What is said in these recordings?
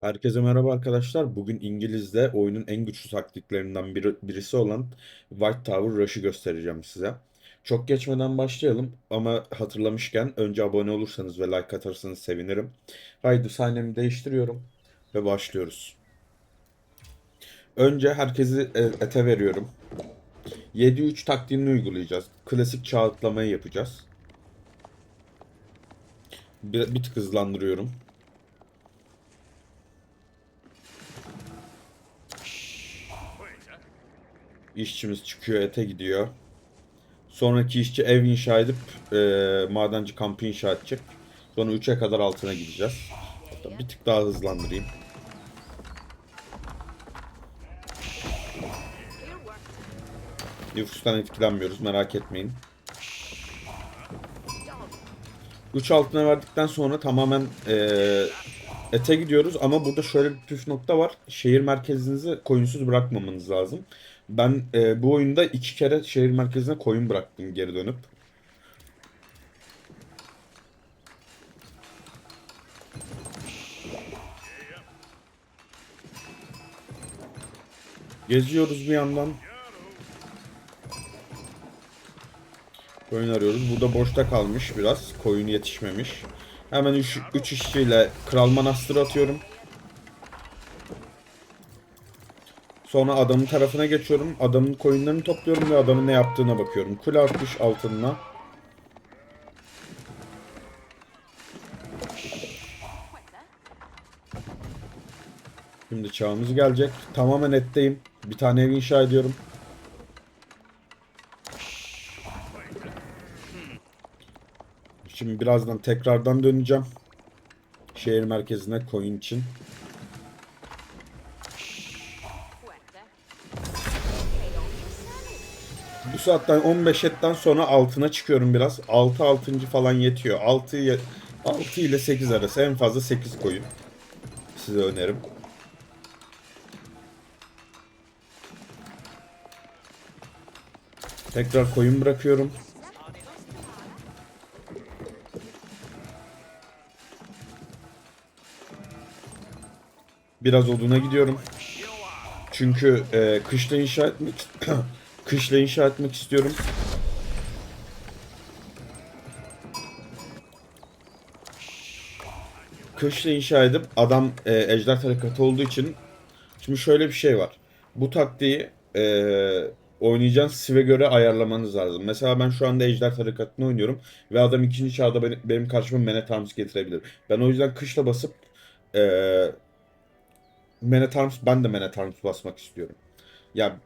Herkese merhaba arkadaşlar. Bugün İngiliz'de oyunun en güçlü taktiklerinden biri, birisi olan White Tower Rush'ı göstereceğim size. Çok geçmeden başlayalım ama hatırlamışken önce abone olursanız ve like atarsanız sevinirim. Haydi sahnemi değiştiriyorum ve başlıyoruz. Önce herkesi e, ete veriyorum. 7-3 taktiğini uygulayacağız. Klasik çağ atlamayı yapacağız. Bir, bir tık hızlandırıyorum. İşçimiz çıkıyor ete gidiyor. Sonraki işçi ev inşa edip e, madenci kampı inşa edecek. Sonra 3'e kadar altına gideceğiz. Hatta bir tık daha hızlandırayım. Nüfustan etkilenmiyoruz merak etmeyin. 3 altına verdikten sonra tamamen e, ete gidiyoruz ama burada şöyle bir püf nokta var. Şehir merkezinizi koyunsuz bırakmamanız lazım. Ben e, bu oyunda iki kere şehir merkezine koyun bıraktım geri dönüp. Geziyoruz bir yandan. Koyun arıyoruz. Burada boşta kalmış biraz. Koyun yetişmemiş. Hemen 3 işçiyle Kral Manastırı atıyorum. Sonra adamın tarafına geçiyorum. Adamın koyunlarını topluyorum ve adamın ne yaptığına bakıyorum. Kule atmış altınına. Şimdi çağımız gelecek. Tamamen etteyim. Bir tane ev inşa ediyorum. Şimdi birazdan tekrardan döneceğim. Şehir merkezine koyun için. Bu saatten 15 etten sonra altına çıkıyorum biraz. 6 6. falan yetiyor. 6 ye- 6 ile 8 arası en fazla 8 koyun. Size önerim. Tekrar koyun bırakıyorum. Biraz oduna gidiyorum. Çünkü e, kışla inşa etmek kışla inşa etmek istiyorum. Kışla inşa edip adam e, ejder tarikatı olduğu için şimdi şöyle bir şey var. Bu taktiği e, oynayacağınız sive göre ayarlamanız lazım. Mesela ben şu anda ejder tarikatını oynuyorum ve adam ikinci çağda beni- benim karşıma Menet Arms getirebilir. Ben o yüzden kışla basıp e, Arms ben de Man at Arms basmak istiyorum. Ya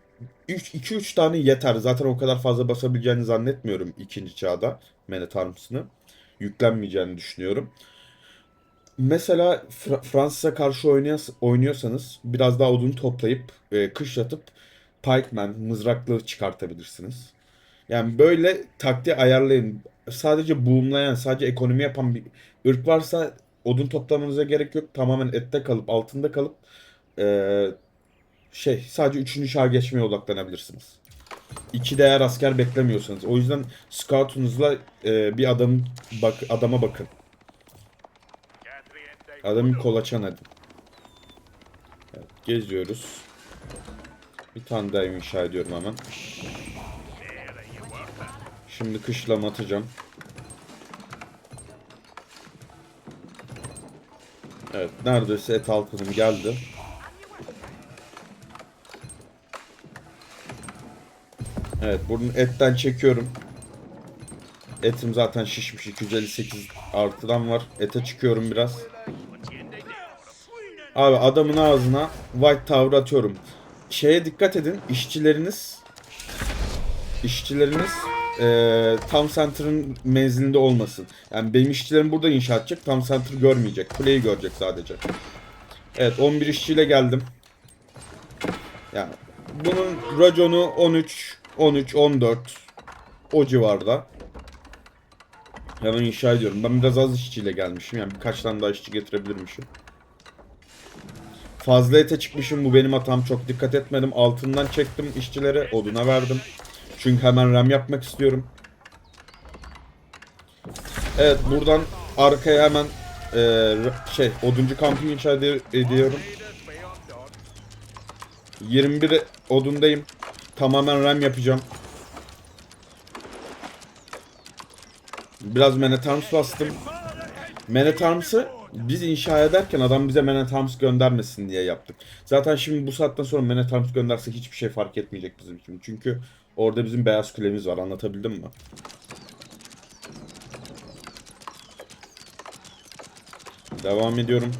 2-3 tane yeter. Zaten o kadar fazla basabileceğini zannetmiyorum ikinci çağda Man at Arms'ını. Yüklenmeyeceğini düşünüyorum. Mesela Fra- Fransız'a karşı oynuyorsanız biraz daha odun toplayıp e, kışlatıp pikeman, mızraklı çıkartabilirsiniz. Yani böyle taktiği ayarlayın. Sadece boomlayan, sadece ekonomi yapan bir ırk varsa odun toplamanıza gerek yok. Tamamen ette kalıp, altında kalıp eee, şey sadece 3. çağa geçmeye odaklanabilirsiniz. İki değer asker beklemiyorsanız. O yüzden scoutunuzla eee, bir adam bak adama bakın. Adamı kolaçan edin. Evet, geziyoruz. Bir tane daha inşa ediyorum hemen. Şimdi kışlama atacağım. Evet neredeyse et altınım geldi. Evet bunun etten çekiyorum. Etim zaten şişmiş 258 artıdan var. Ete çıkıyorum biraz. Abi adamın ağzına White Tower atıyorum. Şeye dikkat edin işçileriniz işçileriniz eee tam center'ın menzilinde olmasın. Yani benim işçilerim burada inşa edecek. Tam center görmeyecek. Kuleyi görecek sadece. Evet 11 işçiyle geldim. Yani bunun raconu 13, 13, 14 o civarda. Hemen inşa ediyorum. Ben biraz az işçiyle gelmişim. Yani birkaç tane daha işçi getirebilirmişim. Fazla ete çıkmışım. Bu benim hatam. Çok dikkat etmedim. Altından çektim işçileri. Oduna verdim. Çünkü hemen ram yapmak istiyorum. Evet buradan arkaya hemen e, şey oduncu kampı inşa ed- ediyorum. 21 odundayım. Tamamen RAM yapacağım. Biraz Man at Arms bastım. Man at Arms'ı biz inşa ederken adam bize Man at Arms göndermesin diye yaptık. Zaten şimdi bu saatten sonra Man at Arms göndersek hiçbir şey fark etmeyecek bizim için. Çünkü orada bizim beyaz kulemiz var anlatabildim mi? Devam ediyorum.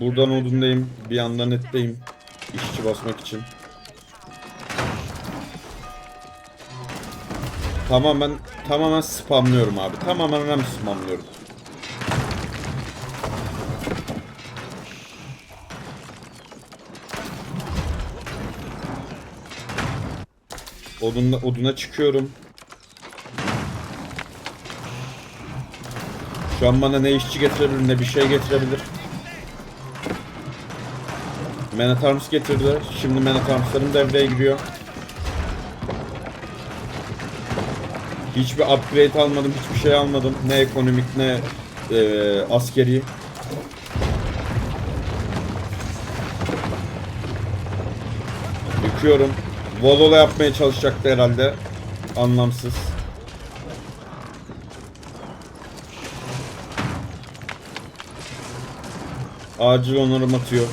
Buradan odundayım. Bir yandan etteyim. İşçi basmak için. Tamamen tamamen spamlıyorum abi. Tamamen RAM spamlıyorum. Oduna, oduna çıkıyorum. Şu an bana ne işçi getirebilir ne bir şey getirebilir. Man at Arms getirdiler. Şimdi Man devreye giriyor. Hiçbir upgrade almadım, hiçbir şey almadım. Ne ekonomik ne e, askeri. Yıkıyorum. Volola yapmaya çalışacaktı herhalde. Anlamsız. Acil onarım atıyor.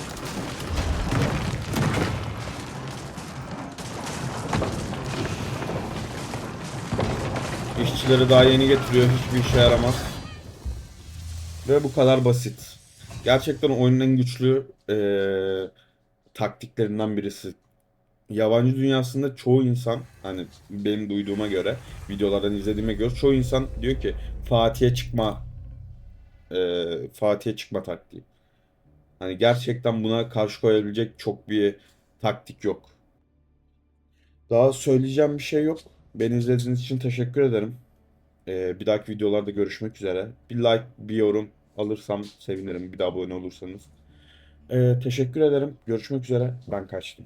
İşçileri daha yeni getiriyor. Hiçbir işe yaramaz. Ve bu kadar basit. Gerçekten oyunun en güçlü eee, taktiklerinden birisi. Yabancı dünyasında çoğu insan hani benim duyduğuma göre videolardan izlediğime göre çoğu insan diyor ki Fatih'e çıkma eee Fatih'e çıkma taktiği. Hani gerçekten buna karşı koyabilecek çok bir taktik yok. Daha söyleyeceğim bir şey yok. Beni izlediğiniz için teşekkür ederim. Ee, bir dahaki videolarda görüşmek üzere. Bir like, bir yorum alırsam sevinirim. Bir de abone olursanız. Ee, teşekkür ederim. Görüşmek üzere. Ben kaçtım.